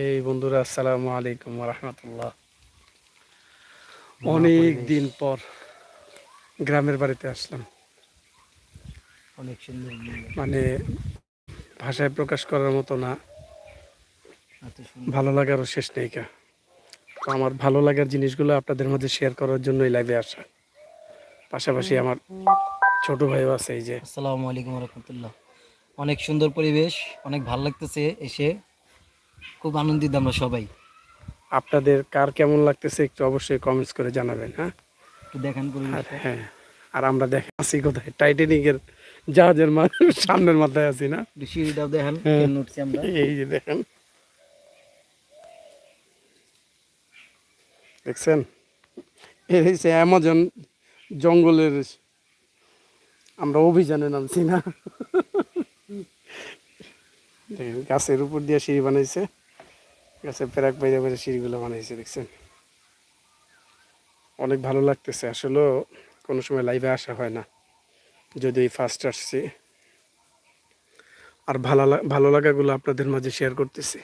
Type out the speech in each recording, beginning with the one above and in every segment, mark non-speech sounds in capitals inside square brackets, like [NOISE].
এই বন্ধুরা আসসালামু আলাইকুম রহমতুল্লাহ অনেক দিন পর গ্রামের বাড়িতে আসলাম। অনেক সুন্দর মানে ভাষায় প্রকাশ করার মতো না। ভালো লাগারও শেষ নেই কা। তো আমার ভালো লাগার জিনিসগুলো আপনাদের মধ্যে শেয়ার করার জন্যই লাইভে আসা। পাশাপাশি আমার ছোট ভাইও আছে এই যে। আসসালামু আলাইকুম রহমতুল্লাহ অনেক সুন্দর পরিবেশ অনেক ভালো লাগতেছে এসে। খুব আনন্দিত আমরা সবাই। আপনাদের কার কেমন লাগতেছে একটু অবশ্যই কমেন্টস করে জানাবেন হ্যাঁ? একটু দেখান আর হ্যাঁ আর আমরা দেখে আছি কোথায়? টাইটানিকের জাহাজের সামনের মাথায় আছি না? সিঁড়িটাও দেখান হ্যাঁ। আমরা। এই যে দেখেন। দেখছেন? এর হচ্ছে অ্যামাজন জঙ্গলের আমরা অভিযানে নামছি না? গাছের উপর দিয়ে সিঁড়ি বানাইছে। গাছের প্যারাক বাইরে বাইরে সিঁড়িগুলো বানাইছে দেখছেন? অনেক ভালো লাগতেছে। আসলেও কোনো সময় লাইভে আসা হয় না। যদি ফার্স্ট আসছি। আর ভালো ভালো লাগাগুলো আপনাদের মাঝে শেয়ার করতেছি।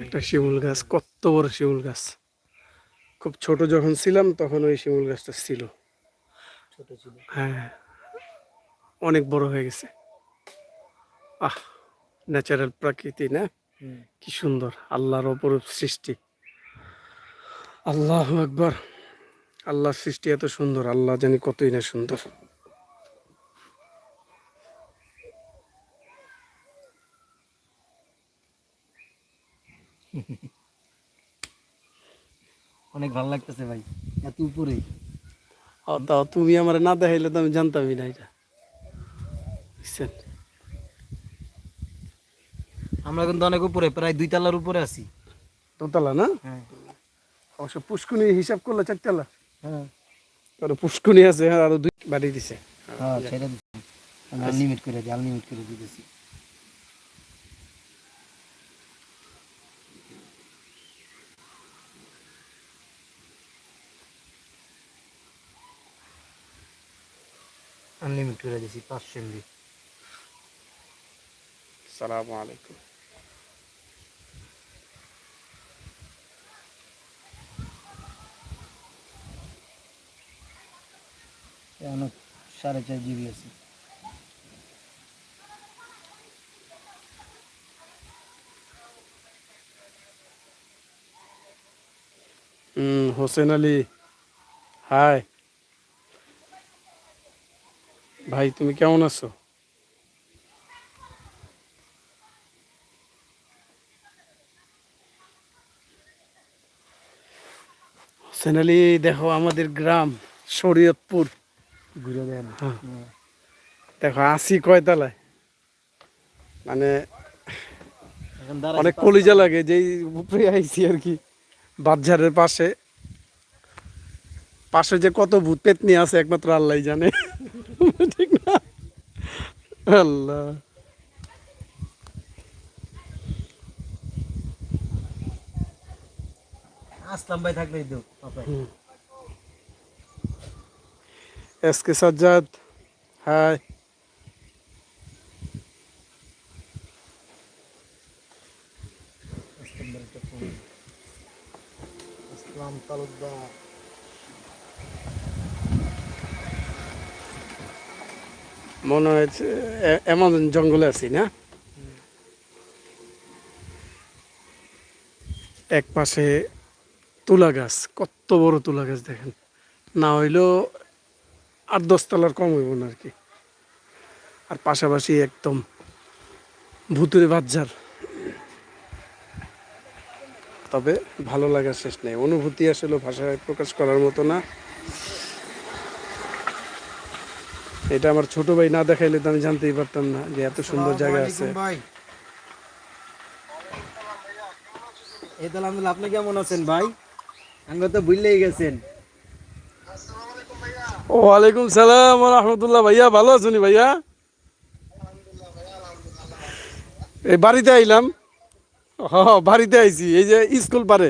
একটা শিমুল গাছ কত বড় শিমুল গাছ। খুব ছোট যখন ছিলাম তখন ওই শিমুল গাছটা ছিল। হ্যাঁ অনেক বড় হয়ে গেছে। আহ ন্যাচারাল প্রকৃতি না। কি সুন্দর আল্লাহর অপরূপ সৃষ্টি। আল্লাহ একবার আল্লাহর সৃষ্টি এত সুন্দর আল্লাহ জানি কতই না সুন্দর। অনেক ভালো লাগতেছে ভাই এত উপরে। তুমি আমার না দেখাইলে তো আমি জানতামই না এটা। বুঝছেন? আমরা কিন্তু অনেক উপরে প্রায় দুই তলার উপরে আছি। দোতলা না? হ্যাঁ। অবশ্য পুষ্কুনি হিসাব করলে চারতলা হ্যাঁ। আর পুষ্কুনি আছে আর আরও দুই বাড়ি দিছে। হ্যাঁ সেটা আনলিমিট করে দিই আনলিমিট করে দিতেছি। আনলিমিট করে দিছি পাঁচশো এমবি সালাম আলাইকুম অনেক সাড়ে চার জিবি আছে হোসেন আলী, হাই। ভাই, তুমি কেমন আছো? হোসেন আলী, দেখো আমাদের গ্রাম শরীয়তপুর। ঘুরে দেন হ্যাঁ। দেখো আসি কয়তলায় মানে অনেক কলিজা লাগে যেই উপরে আইছি আর কি বাজারের পাশে। পাশে যে কত ভূত পেতনি আছে একমাত্র আল্লাহ জানে। [LAUGHS] ঠিক না? আল্লাহ। আসলাম ভাই থাকলেই Papai. S K Sajjad Hai. Talukdar. মনে হয়েছে এমন জঙ্গলে আছি না? এক পাশে তুলা গাছ কত বড় তুলা গাছ দেখেন। না হইলেও আট দশতলার কম হইব না আর কি আর পাশাপাশি একদম ভুতুরে বাজার তবে ভালো লাগার শেষ নেই। অনুভূতি আসলে ভাষায় প্রকাশ করার মতো না। এটা আমার ছোট ভাই না দেখাইলে তো আমি জানতেই পারতাম না যে এত সুন্দর জায়গা আছে। এই তো আলহামদুলিল্লাহ আপনি কেমন আছেন ভাই? আমরা তো ভুললেই গেছেন। ওয়ালাইকুম সালাম রহমতুল্লাহ ভাইয়া, ভালো আছেন ভাইয়া? এই বাড়িতে আইলাম। হ বাড়িতে আইছি। এই যে স্কুল পারে।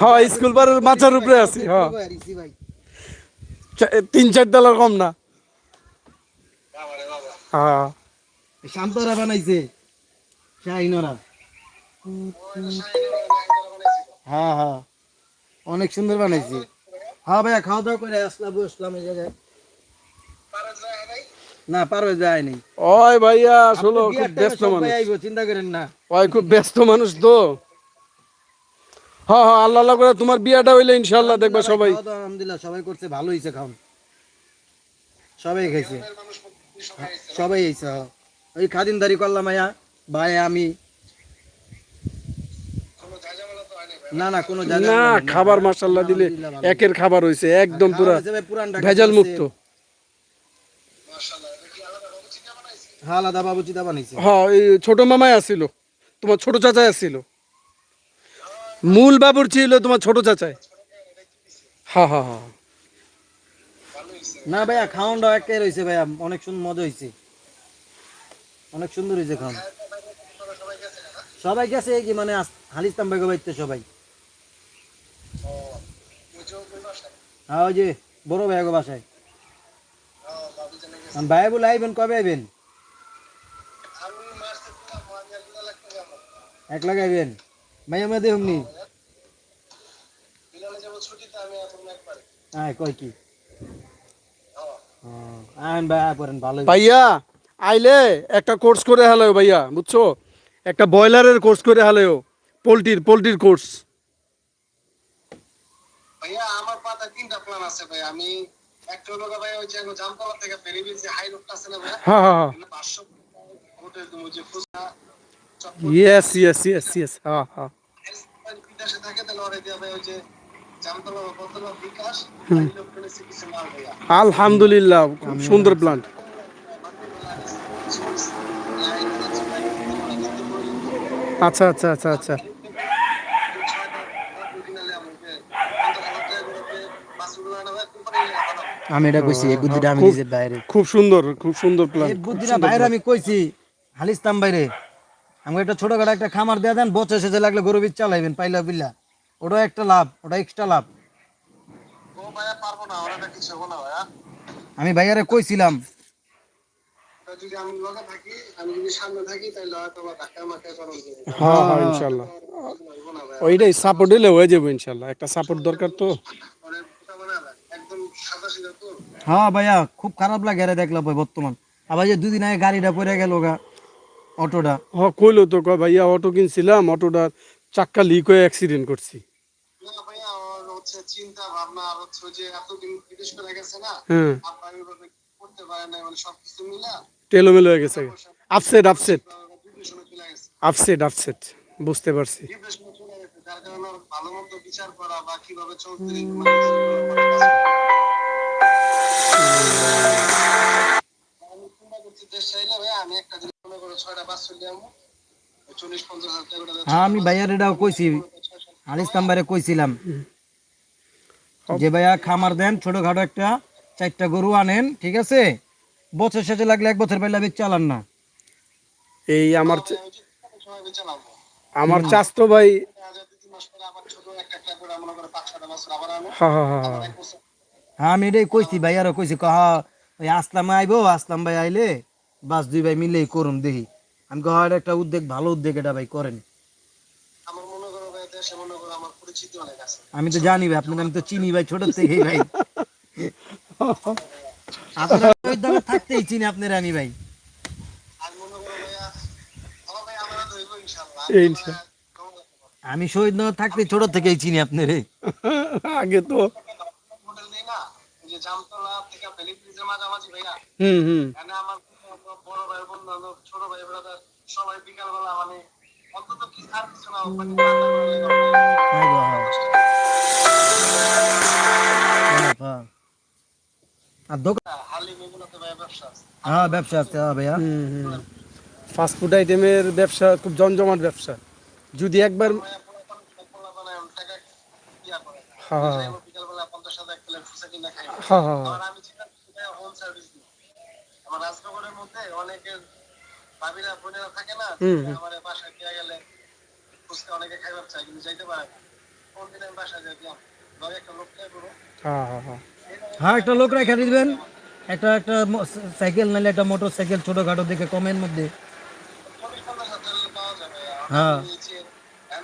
হ্যাঁ স্কুল পারের মাথার উপরে আছি হ্যাঁ তিন চার ডলার কম না। বানাইছে। হ্যাঁ হ্যাঁ। অনেক সুন্দর বানাইছি। হ্যাঁ ভাইয়া খাওয়া দাওয়া করে আসলাম বসলাম এই জায়গায়। না পারবে যায়নি। ওই ভাইয়া আসলে খুব ব্যস্ত সবাই মানুষ। চিন্তা করেন না। ওই খুব ব্যস্ত মানুষ তো। হ্যাঁ হ্যাঁ আল্লাহ আল্লাহ করে তোমার বিয়াটা হইলে ইনশাল্লাহ দেখবা সবাই। আলহামদুলিল্লাহ সবাই করছে ভালো খাওন সবাই খাইছে। সবাই। ওই খাদিনদারি করলাম ভাইয়া ভাই আমি। না না কোনো জায়গা না খাবার মাসাল্লাহ দিলে একের খাবার হইছে একদম পুরা ভেজাল মুক্ত। হ্যাঁ আলাদা বানাইছে হ্যাঁ এই ছোট মামাই আসছিল তোমার ছোট চাচাই আসছিল মূল বাবুর ছিল তোমার ছোট চাচাই। হ্যাঁ হ্যাঁ হ্যাঁ। না ভাইয়া খাওয়ানটা একে রয়েছে ভাইয়া অনেক সুন্দর মজা হয়েছে অনেক সুন্দর হয়েছে খাওয়ান। সবাই গেছে কি মানে আস- হালিস্তাম ভাই বাইতে সবাই। হ্যাঁ ওই যে বড় ভাই গো বাসায়। ভাই বলে আইবেন, কবে আইবেন? এক লাখ আইবেন। ভাই, আমরা দেখুন হ্যাঁ কয় কি? ভাইয়া, আইলে একটা কোর্স করে হালাও ভাইয়া, বুঝছ? একটা ব্রয়লারের কোর্স করে হালাও পোলট্রির পোলট্রির কোর্স। ভাইয়া আমার পাতা তিনটা প্ল্যান আছে ভাই আমি একটা হলো ভাই ওই যে জামতলা থেকে বেরিয়ে যে হাই রোডটা আছে না ভাই হ্যাঁ হ্যাঁ হ্যাঁ পাঁচশো হোটেল তুমি যে ইয়েস ইয়েস ইয়েস ইয়েস হ্যাঁ হ্যাঁ বিদেশে থাকে তাহলে ওরে দিয়ে ভাই ওই যে জামতলা বলতলা বিকাশ আলহামদুলিল্লাহ খুব সুন্দর প্ল্যান আচ্ছা আচ্ছা আচ্ছা আচ্ছা আমি এটা কইছি এই বুদ্ধিটা আমি নিজের বাইরে। খুব সুন্দর খুব সুন্দর প্ল্যান এই বুদ্ধিটা বাইরে আমি কইছি হালিস্তাম বাইরে। আমাকে একটা ছোটখাটো একটা খামার দিয়ে দেন বছর শেষে লাগলে গরু বীজ চালাইবেন পাইলা বিল্লা ওটা একটা লাভ ওটা এক্সট্রা লাভ। ও ভাইয়া পারব না ওরা কিছু হব না ভাইয়া আমি ভাইয়ারে কইছিলাম যদি আমি লগে থাকি আমি যদি সামনে থাকি তাহলে হয়তো বা ধাক্কা মাক্কা হ্যাঁ হ্যাঁ ইনশাল্লাহ। ওইটাই সাপোর্ট দিলে হয়ে যাবে ইনশাল্লাহ। একটা সাপোর্ট দরকার তো মানে ওটা মানে একদম সাদা সিধা তো হ্যাঁ ভাইয়া খুব খারাপ লাগে আরে দেখলাম ভাই বর্তমান। আবার যে দুদিন আগে গাড়িটা পড়ে গেল গা অটোটা। হ কইলো তো কয় ভাইয়া অটো কিনছিলাম অটোটার চাক্কা লিক হয়ে অ্যাক্সিডেন্ট করছি। না ভাইয়া ওর হচ্ছে চিন্তা ভাবনা আর হচ্ছে যে এতদিন বিদেশ করে গেছে না হ্যাঁ। আপনার ওইভাবে করতে পারে না মানে সবকিছু মিলা টেলোমেলো হয়ে গেছে। আপসেট আপসেট ডিপ্রেশনে চলে গেছে। আপসেট আপসেট বুঝতে পারছি। ডিপ্রেশনে চলে গেছে যার কারণে ভালো মতো বিচার করা বা কীভাবে চলতে হ্যাঁ আমি ভাইয়ার এটাও কইছি। হালিস্তাম বাইরে কইছিলাম। যে ভাইয়া খামার দেন ছোটখাটো একটা চারটা গরু আনেন ঠিক আছে? বছর শেষে লাগলে এক বছর পাইলে বীজ চালান না। এই আমার আমার চাস্তো ভাই হ্যাঁ আমি এটাই কইছি ভাইয়ারও কইছি কহা ওই আসলাম আইবো আসলাম ভাই আইলে বাস দুই ভাই মিলেই করুন দেখি। আমি কহা একটা উদ্যোগ ভালো উদ্যোগ এটা ভাই করেন। আমার করো ভাই দেশে করো আমার পরিচিতি অনেক আছে। আমি তো জানি ভাই আপনার আমি তো চিনি ভাই ছোট থেকেই ভাই। আপনারা ওই থাকতেই চিনি আপনার আমি ভাই। আমি শহীদ নগর থাকতে ছোট থেকেই চিনি আপনারে। আগে তো। থেকে হুম হুম। আমার বড় বন্ধু বান্ধব ছোট ভাই ব্রাদার সবাই বিকালবেলা মানে অন্তত কি আর কিছু না মানে রান্না করে লেগে হ্যাঁ হ্যাঁ। হ্যাঁ। আর দোকান ব্যবসা আছে। হ্যাঁ ব্যবসা আছে হ্যাঁ ভাইয়া। ফাস্টফুড আইটেমের ব্যবসা খুব জমজমাট ব্যবসা। যদি একবার হ্যাঁ। হ্যাঁ খাই। হ্যাঁ আমার রাজনগরের মধ্যে অনেকের ভাবিরা বোনেরা থাকে না আমার বাসায় দিয়ে গেলে ফুচকা অনেকে খাইবার চাই কিন্তু যাইতে পারে কোন দিন আমি বাসায় যাই একটা লোক খাই করো হ্যাঁ একটা লোক রেখে দিবেন। একটা একটা সাইকেল নাহলে একটা মোটর সাইকেল ছোটখাটো দেখে কমের মধ্যে হ্যাঁ।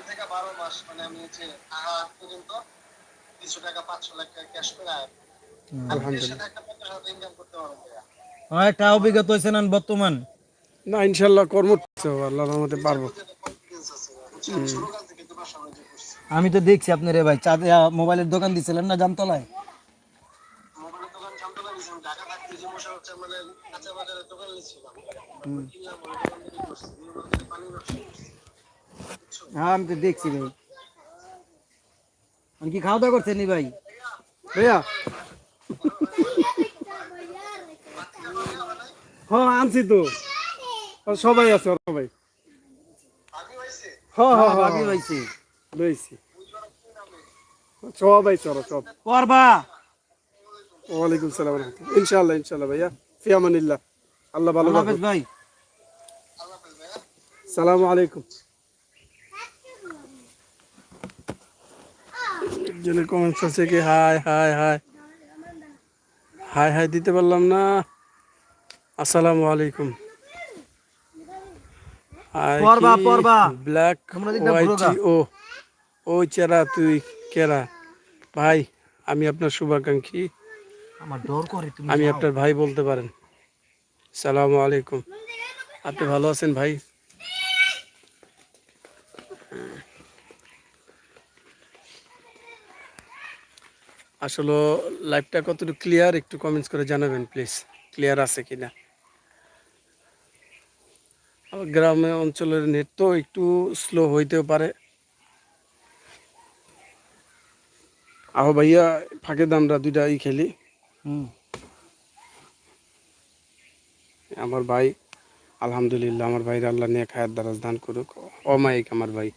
থেকে বারো মাস মানে আমি হচ্ছে আহা পর্যন্ত কিছু টাকা পাঁচশো লাখ ক্যাশ করে আয়। আমি এর সাথে একটা পঞ্চাশ হাজার ইনকাম করতে পারব ভাইয়া আমার একটা অভিজ্ঞতা হয়েছে না বর্তমান? না ইনশাল্লাহ কর্ম আল্লাহর রহমতে পারব। আমি তো দেখছি আপনি রে ভাই চাঁদে মোবাইলের দোকান দিছিলেন না জামতলায়? মানে হ্যাঁ আমি তো দেখছি ভাই। আমি কি খাওয়া দাওয়া করছেন ভাই? ভাইয়া? হ্যাঁ আনছি তো। সবাই আছে সবাই। হ্যাঁ হ্যাঁ হ্যাঁ লইছি সবাই চলো সব পরবা ওয়ালাইকুম সালাম রহমতুল্লাহ। ইনশাআল্লাহ ইনশাআল্লাহ ভাইয়া। ফি আমানিল্লাহ আল্লাহ ভালো আল্লাহ হাফেজ ভাই। সালামু আলাইকুম। একজনের কমেন্টস আছে কি hi hi hi. Hi hi দিতে পারলাম না। আসসালামু আলাইকুম। পড়বা, পড়বা। ব্ল্যাক ওয়াইটি ও ও চেরা তুই কেরা? ভাই আমি আপনার শুভাকাঙ্ক্ষী। আমার ডর করে তুমি আমি আপনার ভাই বলতে পারেন। সালামু আলাইকুম। আপনি ভালো আছেন ভাই? আসলে লাইভটা কতটুকু ক্লিয়ার একটু কমেন্টস করে জানাবেন প্লিজ ক্লিয়ার আছে কিনা? গ্রামে অঞ্চলের নেট তো একটু স্লো হইতেও পারে। আহো ভাইয়া ফাঁকে দামরা দুইটা ই খেলি। আমার ভাই আলহামদুলিল্লাহ আমার ভাইয়ের আল্লাহ নিয়ে খায়াত দারাজ দান করুক। অমায়িক আমার ভাই।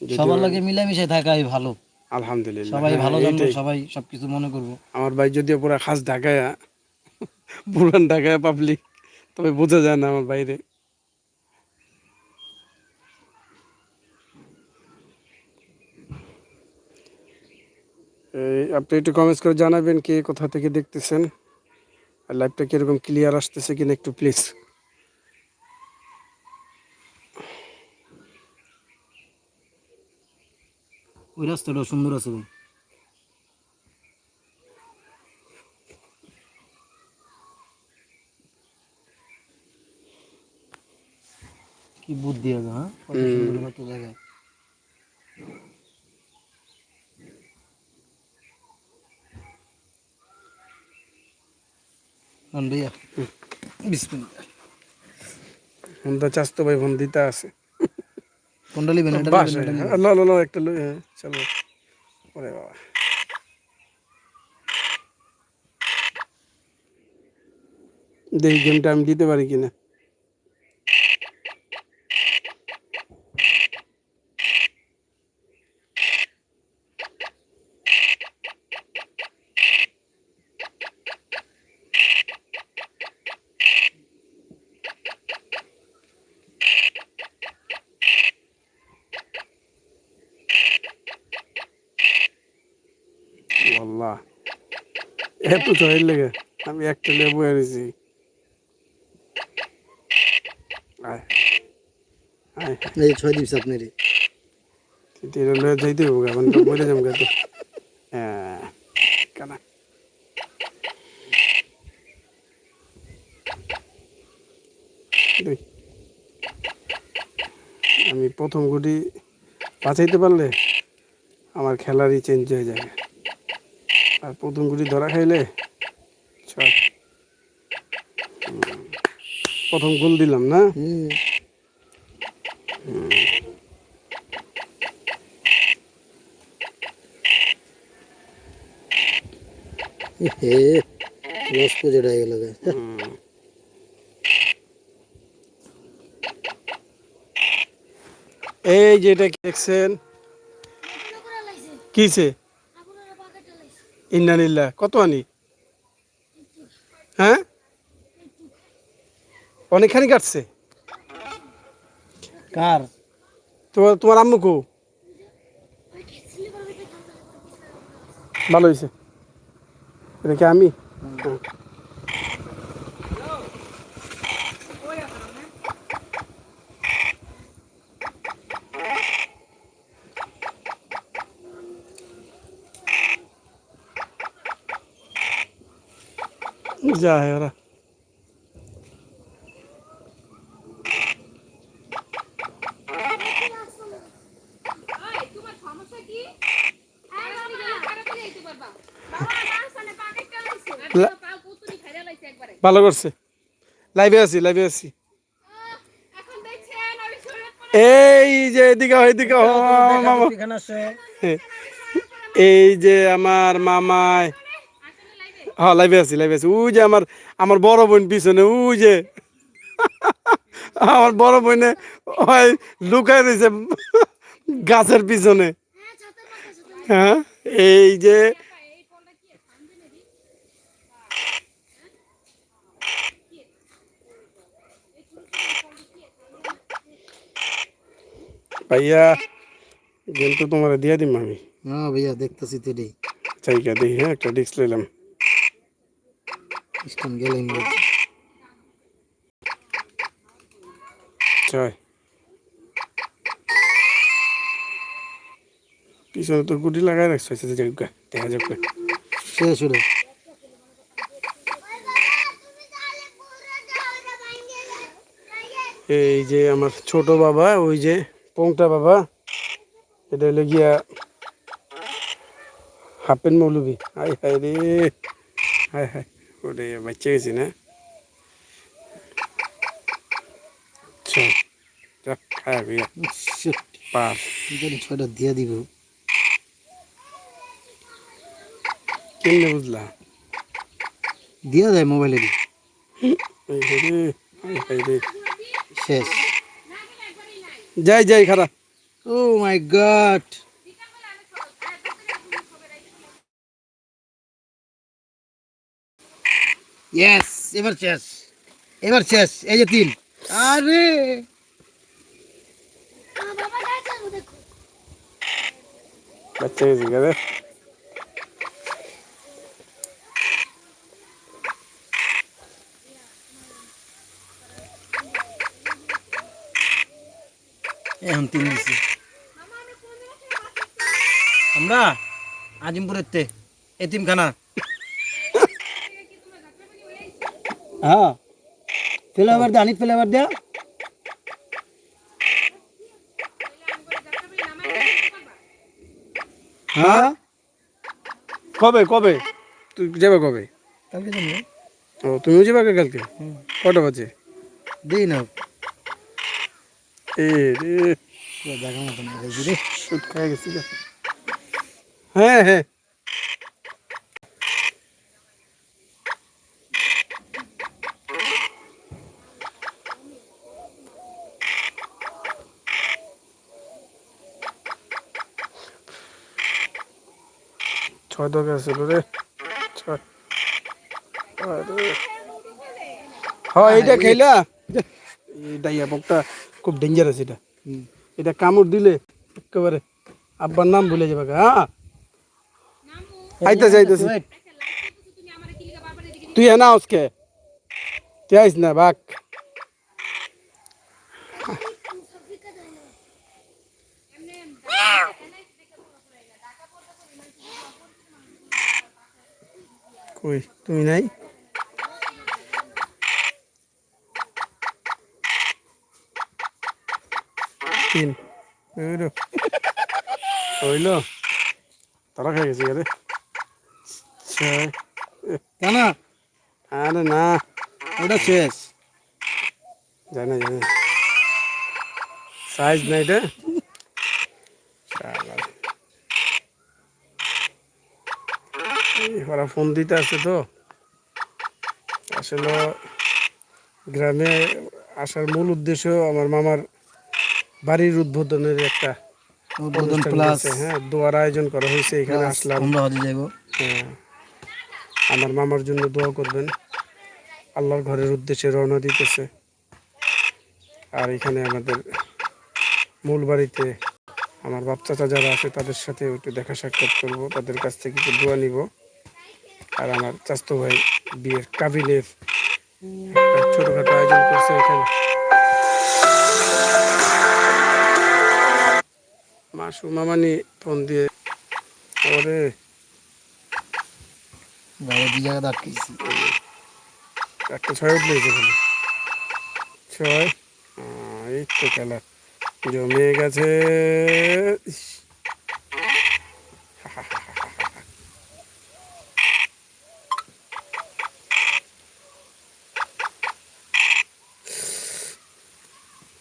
সবার লাগে মিলামিশে থাকাই ভালো। আলহামদুলিল্লাহ। সবাই হ্যাঁ, ভালো জানব সবাই সবকিছু মনে করব। আমার ভাই যদিও পুরা খাস ঢাকায় পুরান ঢাকায় পাবলিক তবে বোঝা যায় না আমার বাইরে। আপনি একটু কমেন্টস করে জানাবেন কে কোথা থেকে দেখতেছেন? আর লাইভটা কীরকম ক্লিয়ার আসতেছে কিনা একটু প্লিজ ওই রাস্তাটা সুন্দর আছে ভাই কি হ্যাঁ? কত সুন্দর কত জায়গায় ফোনটা চাস্তো ভাই ফোন দিতে আছে। লিবেন? আল্লাহ আল্লাহ একটা লই হ্যাঁ চলো। ওরে বাবা। দেখি গেমটা আমি দিতে পারি কিনা আল্লাহ এত চয়ের লেগে আমি একটা লেবু এনেছি এই ছয় দিবস আপনার তেরা লয়ে যাইতে হবে গা মানে বলে যাম হ্যাঁ কানা? আমি প্রথম গুটি বাঁচাইতে পারলে আমার খেলারই চেঞ্জ হয়ে যাবে। আর প্রথম গুটি ধরা খাইলে ছয়। প্রথম গোল দিলাম না? লস পুজো হয়ে গেল এই যেটা দেখছেন? কিছে ইন্নানিল্লাহ কত আনি? হ্যাঁ? অনেকখানি কাটছে। কার? তোমার তোমার আম্মু কো? ভালো হয়েছে এটা কি আমি যায় ওরা ওই, তোমার সমস্যা কি? আর আমি গেলে তাড়াতাড়ি আইতে পারবা। আর লা- তোমার পাও কুতুরি খাইয়া লাইছে একবারে। ভালো করছে। লাইভে আছি লাইভে আছি। আহ, এখন দেখছেন আমি শরীরে পড়ে এই যে এদিকে এদিকে এই যে আমার মামায় হ্যাঁ লাইভে আছি লাইভে আছি। ওই যে আমার আমার বড় বোন পিছনে ওই যে। আমার বড় বোনে ওই লুকায় রয়েছে গাছের পিছনে। হ্যাঁ এই যে। ভাইয়া গেম তো তোমার দিয়ে দিম আমি। না ভাইয়া দেখতেছি তো চাইকা দিই হ্যাঁ একটা ডিস্ক লইলাম ইস্টান গেলেন ছয় পিছনে তো গুটি লাগাই রাখছে আচ্ছা, জায়গা দেখা যাক। শেষ হলো এই যে আমার ছোট বাবা ওই যে পংটা বাবা এটা হলো গিয়া হাফেন মৌলবি হাই হাই রে। হাই হাই ওরে বাচ্চা গেছি না ছয়টা দিয়ে দিব কেমনে বুঝলা দিয়া যায় মোবাইলে শেষ যাই যাই খারাপ ও মাই গড ইয়েস এবার শেষ। এবার শেষ এই যে তিন। আরে! বাচ্চা গেছি এখন তিন দিছি আমরা আজিমপুরের তে এতিমখানা। হ্যাঁ। ফ্লেভার দে আনিক ফ্লেভার দে। হ্যাঁ। কবে কবে? তুই যাবে কবে? কালকে যাব। ও তুমিও যাবে কে কালকে? কটা বাজে? দিই না এ রে। জায়গা মতন দেখাইছি রে। শুট খাই গেছি হ্যাঁ হ্যাঁ। ছয় দকে আছে রে। হ্যাঁ এইটা খেলা। ডাইয়া বকটা খুব ডেঞ্জারাস এটা। এটা কামড় দিলে একেবারে আব্বার নাম ভুলে যাবে হ্যাঁ? আইতাছে আইতাছে আমার তুই হ্যাঁ না আজকে তুই আইস না বাক কই তুমি নাই? তিন। হইল? তারা খাই গেছি আরে ছয়। কেন? আরে না। ওটা শেষ। জানে জানে। সাইজ নাই রে শালার। এই ওরা ফোন দিতে আসছে তো। আসলে গ্রামে আসার মূল উদ্দেশ্য আমার মামার বাড়ির উদ্বোধনের একটা উদ্বোধন প্লাস হ্যাঁ দোয়ার আয়োজন করা হয়েছে এখানে আসলাম। আমরা হজে যাইব। হ্যাঁ। আমার মামার জন্য দোয়া করবেন। আল্লাহর ঘরের উদ্দেশ্যে রওনা দিতেছে। আর এখানে আমাদের মূল বাড়িতে আমার বাপ চাচা যারা আছে তাদের সাথে একটু দেখা সাক্ষাৎ করব। তাদের কাছ থেকে একটু দোয়া নিব। আর আমার চাস্তো ভাই বিয়ের একটা ছোটখাটো আয়োজন করছে এখানে। মাসু মামানি ফোন দিয়ে ওরে। বাইরে দুই জায়গা আটকেছি একটা ছয় উঠলে ছয়? এই তো খেলা। জমে গেছে ইস,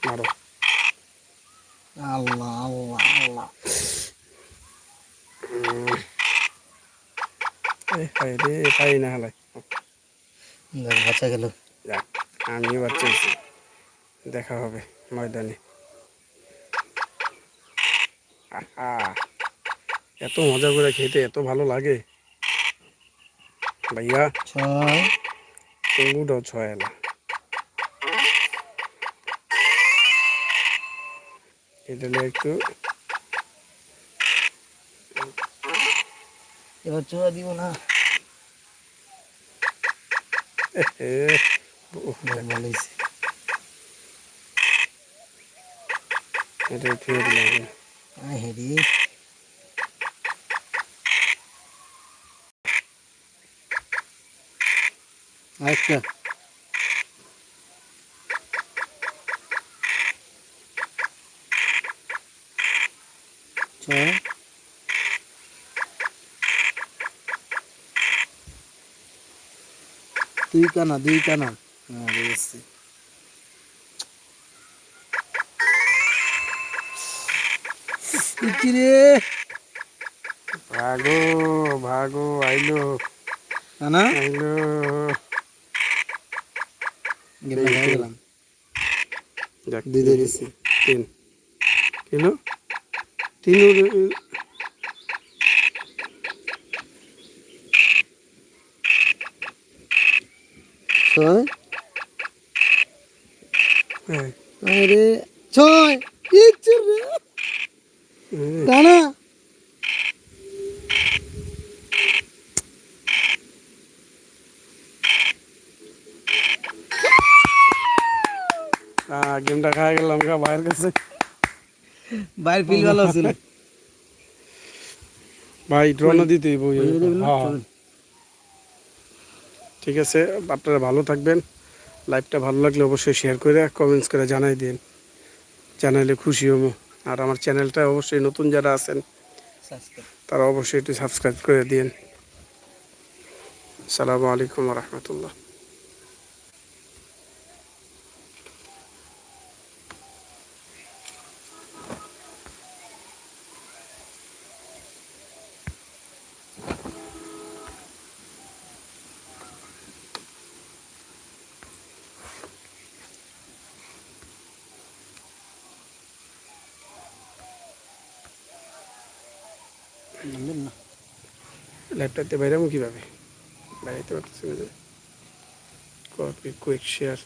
মারো আল্লাহ আল্লাহ আল্লাহ এই হায় রে পাই না হালাই বাচ্চা গেল। যাক আমিও বাচ্চা দেখা হবে ময়দানে। আহা এত মজা করে খেতে এত ভালো লাগে। ভাইয়া টুঙ্গুটাও ছয় এলা। এটা একটু এবার চোরা দিব না। ভালো হয়েছে। এটা হেরি আরেকটা ছয় দুই কানা দুই কানা। হ্যাঁ বুঝছি। রে। ভাগো ভাগো আইলো। কানা? আইলো। গেলাম দুই দিয়ে তিন। কিলো তিন ছয়। এই, আরে ছয়। ইচ্ছে রে। কানা আহ, গেমটা খাওয়া গেলাম গা ভাইয়ের কাছে। বাইর ফিল ভালো ছিল ভাই ড্রোনা দিতেই বই হয়ে? হ্যাঁ। ঠিক আছে আপনারা ভালো থাকবেন। লাইভটা ভালো লাগলে অবশ্যই শেয়ার করে কমেন্টস করে জানাই দিন। জানাইলে খুশি হব। আর আমার চ্যানেলটা অবশ্যই নতুন যারা আছেন তারা অবশ্যই একটু সাবস্ক্রাইব করে দিন। আসসালামু আলাইকুম রহমতুল্লাহ। লাইভটাতে বাইরামো কীভাবে? বাইরেতে পারতেছি না যে কপি কুইক শেয়ার